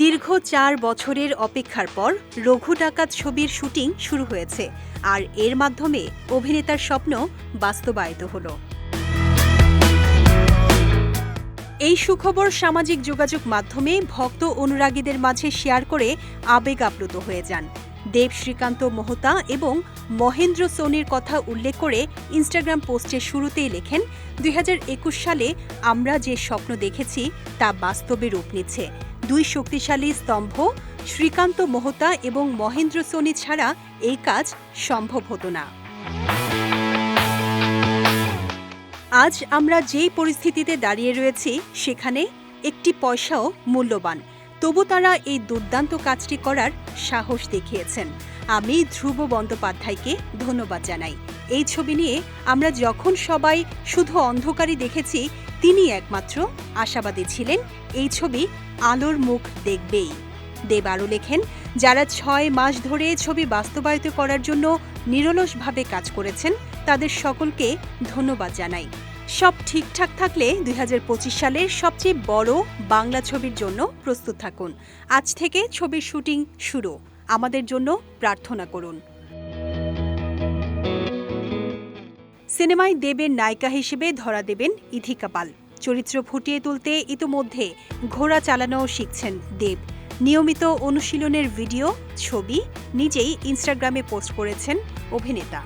দীর্ঘ চার বছরের অপেক্ষার পর রঘু ডাকাত ছবির শুটিং শুরু হয়েছে, আর এর মাধ্যমে অভিনেতার স্বপ্ন বাস্তবায়িত হলো। এই সুখবর সামাজিক যোগাযোগ মাধ্যমে ভক্ত অনুরাগীদের মাঝে শেয়ার করে আবেগ আপ্লুত হয়ে যান। দেব শ্রীকান্ত মোহতা এবং মহেন্দ্র সোনির কথা উল্লেখ করে ইনস্টাগ্রাম পোস্টের শুরুতেই লেখেন, দুই হাজার একুশ সালে আমরা যে স্বপ্ন দেখেছি, তা বাস্তবে রূপ নিচ্ছে। দুই শক্তিশালী স্তম্ভ, শ্রীকান্ত মোহতা এবং মহেন্দ্র সোনি ছাড়া এই কাজ সম্ভব হতো না। আজ আমরা যেই পরিস্থিতিতে দাঁড়িয়ে রয়েছি, সেখানে একটি পয়সাও মূল্যবান। তবু তারা এই দুর্দান্ত কাজটি করার সাহস দেখিয়েছেন। আমি ধ্রুব বন্দ্যোপাধ্যায়কে ধন্যবাদ জানাই। এই ছবি নিয়ে আমরা যখন সবাই শুধু অন্ধকারই দেখেছি তিনি একমাত্র আশাবাদী ছিলেন, এই ছবি আলোর মুখ দেখবেই। দেব আরও লেখেন, যারা ছয় মাস ধরে ছবি বাস্তবায়িত করার জন্য নিরলসভাবে কাজ করেছেন, তাদের সকলকে ধন্যবাদ জানাই। সব ঠিকঠাক থাকলে দুই হাজার পঁচিশ সালের সবচেয়ে বড় বাংলা ছবির জন্য প্রস্তুত থাকুন। আজ থেকে ছবির শুটিং শুরু। আমাদের জন্য প্রার্থনা করুন। সিনেমায় দেবের নায়িকা হিসেবে ধরা দেবেন ইথিকা পাল চরিত্র ফুটিয়ে তুলতে ইতোমধ্যে ঘোড়া চালানো শিখছেন দেব। নিয়মিত অনুশীলনের ভিডিও, ছবি নিজেই ইনস্টাগ্রামে পোস্ট করেছেন অভিনেতা।